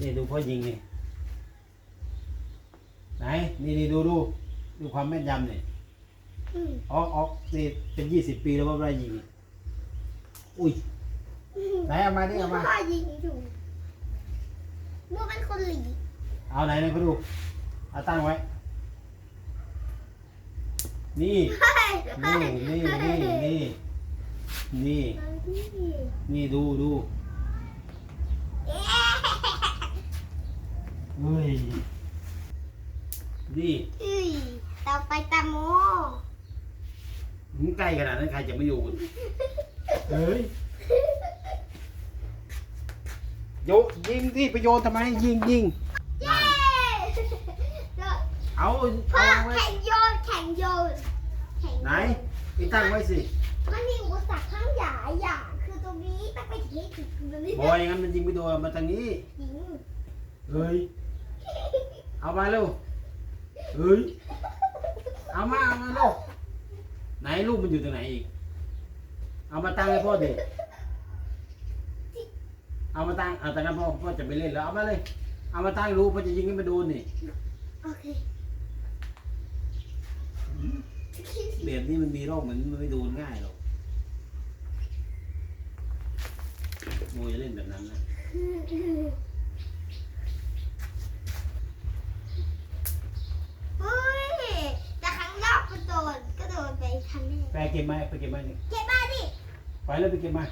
นี่ดูพ่อยิงนี่ไหนนี่นี่ดูดูดูความแม่นยำนี่อืมออกออกนี่เป็นยี่สิบปีแล้วว่าไม่ได้ยิงนี่อุ้ยไหนเอามาดิเอามาพ่อยิงอยู่ว่าเป็นคนหลีเอาไหนไหนเขาดูเอาตั้งไว้ นี่เฮ้ยนี่นี่นี่นี่นี่นี่ดูดู เฮ้ยนี่อุ้ยต่อไปตาโมมึงใกล้ขนาดนั้นใครจะไม่อยู่เฮ้ยโยยิงที่ไปโยนทำไมยิงยิงเย้เอาพ่อเอาไว้แข่งโยนแข่งโยนแข่งโยไหนไปตั้งไว้สิมันมีอุปสรรคข้างหลายอย่างคือตรงนี้ต้องไปที่ถึงตรงนี้บอยงั้นมันยิงไปโดนมาทางนี้ ยิง เฮ้ย เอามาเร็วเฮ้ย เอามาเอามาลูกไหนลูกมันอยู่ตรงไหนอีก เอามาตั้งให้พ่อดิเอามาตั้งเอาแต่งั้นพ่อพ่อจะไปเล่นแล้วเอามาเลย เอามาตั้งรู้พ่อจะยิงให้มันโดนนี่ โอเคแบบนี้มันมีโรคเหมือนมันไม่โดนง่ายหรอกโมจะเล่นแบบนั้นนะ อุ้ยแต่ครั้งนอกก็โดนก็โดนไปครั้งแรก ไป เก็บมาไปเก็บมานี่เก็บมาดิไปแล้วไปเก็บมาไ